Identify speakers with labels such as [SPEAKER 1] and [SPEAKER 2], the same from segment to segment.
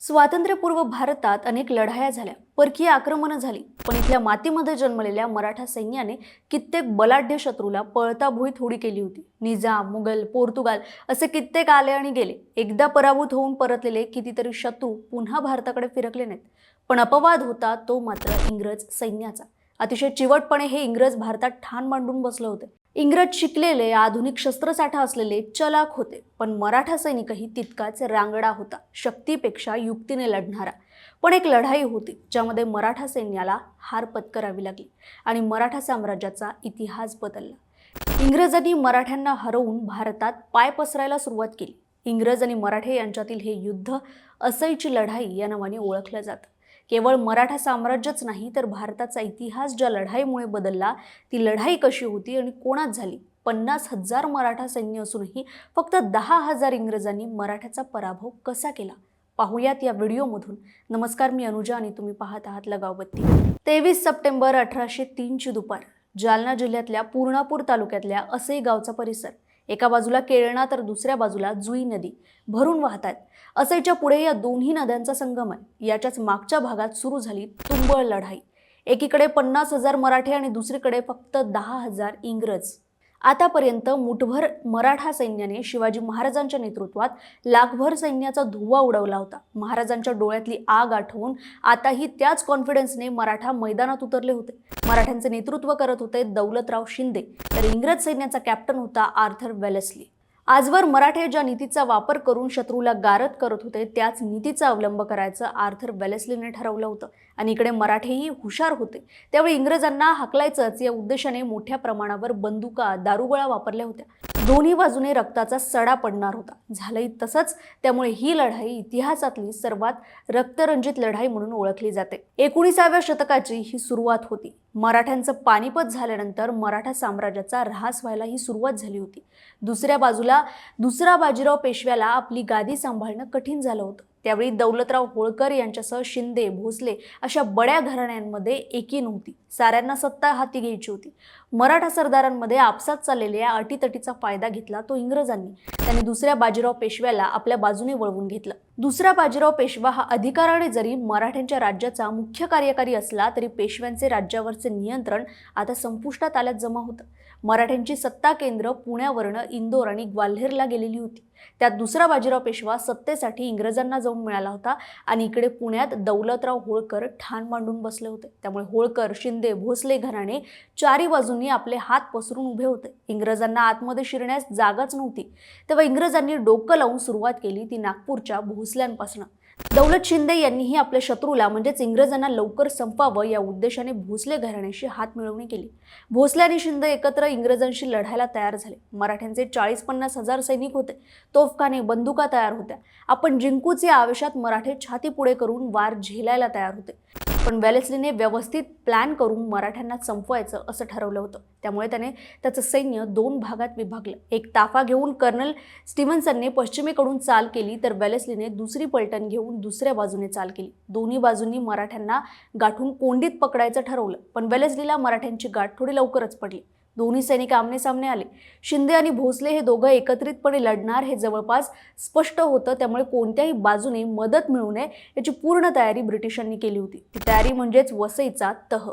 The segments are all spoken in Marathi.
[SPEAKER 1] स्वातंत्र्यपूर्व भारतात अनेक लढाया झाल्या. परकीय आक्रमणं झाली. पण इथल्या मातीमध्ये जन्मलेल्या मराठा सैन्याने कित्येक बलाढ्य शत्रूला पळता थोडी केली होती. निजाम मुघल पोर्तुगाल असे कित्येक आले आणि गेले. एकदा पराभूत होऊन परतलेले कितीतरी शत्रू पुन्हा भारताकडे फिरकले नाहीत. पण अपवाद होता तो मात्र इंग्रज सैन्याचा. अतिशय चिवटपणे हे इंग्रज भारतात ठाण मांडून बसले होते. इंग्रज शिकलेले आधुनिक शस्त्रसाठा असलेले चलाक होते पण मराठा सैनिकही तितकाच रांगडा होता शक्तीपेक्षा युक्तीने लढणारा. पण एक लढाई होती ज्यामध्ये मराठा सैन्याला हार पत्करावी लागली आणि मराठा साम्राज्याचा इतिहास बदलला. इंग्रजांनी मराठ्यांना हरवून भारतात पाय पसरायला सुरुवात केली. इंग्रज आणि मराठे यांच्यातील हे युद्ध असईची लढाई या नावाने ओळखलं जातं. केवळ मराठा साम्राज्यच नाही तर भारताचा इतिहास ज्या लढाईमुळे बदलला ती लढाई कशी होती आणि कोणात झाली? पन्नास हजार मराठा सैन्य असूनही फक्त दहा हजार इंग्रजांनी मराठ्याचा पराभव कसा केला? पाहुयात या व्हिडिओमधून. नमस्कार मी अनुजा आणि तुम्ही पाहत आहात लगावबत्ती तेवीस सप्टेंबर अठराशे तीनची दुपार जालना जिल्ह्यातल्या पूर्णापूर तालुक्यातल्या असई गावचा परिसर. एका बाजूला केळणा तर दुसऱ्या बाजूला जुई नदी भरून वाहत आहेत असेच्या पुढे या दोन्ही नद्यांचा संगम आहे. याच्याच मागच्या भागात सुरू झाली तुंबळ लढाई. एकीकडे पन्नास हजार मराठे आणि दुसरीकडे फक्त दहा हजार इंग्रज. आतापर्यंत मुठभर मराठा सैन्याने शिवाजी महाराजांच्या नेतृत्वात लाखभर सैन्याचा धुव्वा उडवला होता. महाराजांच्या डोळ्यातली आग आठवून आताही त्याच कॉन्फिडन्सने मराठा मैदानात उतरले होते. मराठ्यांचे नेतृत्व करत होते दौलतराव शिंदे तर इंग्रज सैन्याचा कॅप्टन होता आर्थर वेलेस्ली. आजवर मराठे ज्या नीतीचा वापर करून शत्रूला गारद करत होते त्याच नीतीचा अवलंब करायचं आर्थर वेलेस्लीने ठरवलं होतं. आणि इकडे मराठेही हुशार होते. त्यावेळी इंग्रजांना हाकलायचंच. या उद्देशाने मोठ्या प्रमाणावर बंदुका दारुगोळा वापरल्या होत्या. दोन्ही बाजूने रक्ताचा सडा पडणार होता. झालंही तसंच. त्यामुळे ही लढाई इतिहासातली सर्वात रक्तरंजित लढाई म्हणून ओळखली जाते. एकोणीसाव्या शतकाची ही सुरुवात होती. मराठ्यांचं पानिपत झाल्यानंतर मराठा साम्राज्याचा ऱ्हास व्हायला ही सुरुवात झाली होती. दुसऱ्या बाजूला दुसरा बाजीराव पेशव्याला आपली गादी सांभाळणं कठीण झालं होतं. त्यावेळी दौलतराव होळकर यांच्यासह शिंदे भोसले अशा बड्या घराण्यांमध्ये एकी नव्हती. साऱ्यांना सत्ता हाती घ्यायची होती. मराठा सरदारांमध्ये आपसात चाललेल्या अटीतटीचा फायदा घेतला तो इंग्रजांनी. त्यांनी दुसऱ्या बाजीराव पेशव्याला आपल्या बाजूने वळवून घेतलं. दुसरा बाजीराव पेशवा हा अधिकाराने जरी मराठ्यांच्या राज्याचा मुख्य कार्यकारी असला तरी पेशव्यांचे राज्यावरचे नियंत्रण आता संपुष्टात आल्यात जमा होतं. मराठ्यांची सत्ता केंद्र पुण्यावरनं इंदोर आणि ग्वाल्हेरला गेलेली होती. त्यात दुसरा बाजीराव पेशवा सत्तेसाठी इंग्रजांना जाऊन मिळाला होता आणि इकडे पुण्यात दौलतराव होळकर ठाण मांडून बसले होते. त्यामुळे होळकर शिंदे भोसले घराणे चारी बाजूंनी आपले हात पसरून उभे होते. इंग्रजांना आतमध्ये शिरण्यास जागाच नव्हती. तेव्हा इंग्रजांनी डोकं लावून सुरुवात केली ती नागपूरच्या भोसल्यांपासून. दौलत शिंदे यांनीही आपल्या शत्रूला म्हणजेच इंग्रजांना लवकर संपावं या उद्देशाने भोसले घराण्याशी हात मिळवणी केली. भोसले आणि शिंदे एकत्र इंग्रजांशी लढायला तयार झाले. मराठ्यांचे चाळीस पन्नास हजार सैनिक होते. तोफखाने बंदुका तयार होत्या. आपण जिंकूच या आवेशात मराठे छाती पुढे करून वार झेलायला तयार होते. पण वेलेस्लीने व्यवस्थित प्लॅन करून मराठ्यांना संपवायचं असं ठरवलं होतं. त्यामुळे त्याने त्याचं सैन्य दोन भागात विभागलं. एक ताफा घेऊन कर्नल स्टीव्हन्सनने पश्चिमेकडून चाल केली तर वेलेस्लीने दुसरी पलटण घेऊन दुसऱ्या बाजूने चाल केली. दोन्ही बाजूंनी मराठ्यांना गाठून कोंडीत पकडायचं ठरवलं पण वेलेस्लीला मराठ्यांची गाठ थोडी लवकरच पडली. दोन्ही सैनिक आमनेसामने आले. शिंदे आणि भोसले हे दोघं एकत्रितपणे लढणार हे जवळपास स्पष्ट होतं. त्यामुळे कोणत्याही बाजूने मदत मिळू नये याची पूर्ण तयारी ब्रिटिशांनी केली होती. ती तयारी म्हणजेच वसईचा तह.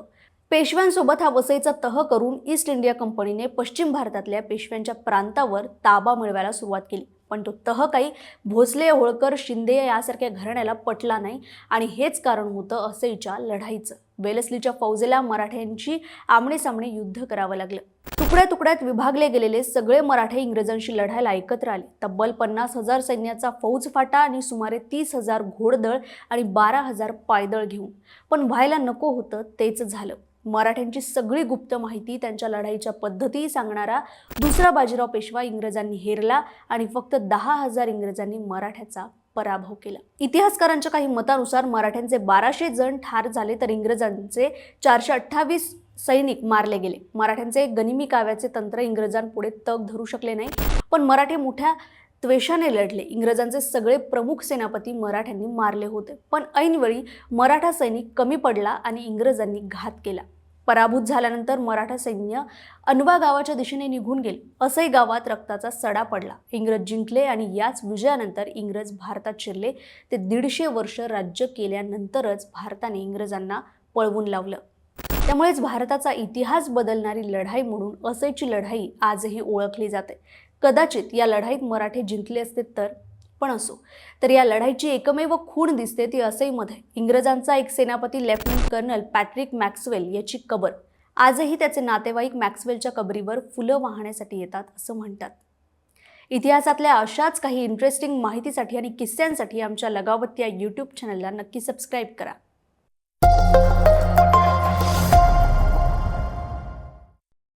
[SPEAKER 1] पेशव्यांसोबत हा वसईचा तह करून ईस्ट इंडिया कंपनीने पश्चिम भारतातल्या पेशव्यांच्या प्रांतावर ताबा मिळवायला सुरुवात केली. पण तो तह काही भोसले होळकर शिंदे यासारख्या घराण्याला पटला नाही. आणि हेच कारण होतं असईच्या लढाईचं. वेलस्लीच्या फौजेला मराठ्यांची आमणेसामणे युद्ध करावं लागलं. तुकड्या तुकड्यात विभागले गेलेले सगळे मराठे इंग्रजांशी लढायला एकत्र आले. तब्बल पन्नास हजार सैन्याचा फौज फाटा आणि सुमारे तीस हजार घोडदळ आणि बारा हजार पायदळ घेऊन. पण व्हायला नको होतं तेच झालं. मराठ्यांची सगळी गुप्त माहिती त्यांच्या लढाईच्या पद्धती सांगणारा दुसरा बाजीराव पेशवा इंग्रजांनी हेरला आणि फक्त दहा हजार इंग्रजांनी मराठ्याचा पराभव केला. इतिहासकारांच्या काही मतानुसार मराठ्यांचे बाराशे जण ठार झाले तर इंग्रजांचे चारशे अठ्ठावीस सैनिक मारले गेले. मराठ्यांचे गनिमी काव्याचे तंत्र इंग्रजांपुढे तग धरू शकले नाही. पण मराठे मोठ्या त्वेषाने लढले. इंग्रजांचे सगळे प्रमुख सेनापती मराठ्यांनी मारले होते. पण ऐनवेळी मराठा सैनिक कमी पडला आणि इंग्रजांनी घात केला. पराभूत झाल्यानंतर मराठा सैन्य अनवा गावाच्या दिशेने निघून गेले. असंही गावात रक्ताचा सडा पडला. इंग्रज जिंकले आणि याच विजयानंतर इंग्रज भारतात शिरले. ते दीडशे वर्ष राज्य केल्यानंतरच भारताने इंग्रजांना पळवून लावलं. त्यामुळेच भारताचा इतिहास बदलणारी लढाई म्हणून असईची लढाई आजही ओळखली जाते. कदाचित या लढाईत मराठे जिंकले असते तर पण असो. तर या लढाईची एकमेव खूण दिसते ती असईमध्ये इंग्रजांचा एक सेनापती लेफ्टनंट कर्नल पॅट्रिक मॅक्सवेल याची कबर. आजही त्याचे नातेवाईक मॅक्सवेलच्या कबरीवर फुलं वाहण्यासाठी येतात असं म्हणतात. इतिहासातल्या अशाच काही इंटरेस्टिंग माहितीसाठी आणि किस्स्यांसाठी आमच्या लगावत या यूट्यूब चॅनलला नक्की सबस्क्राईब करा.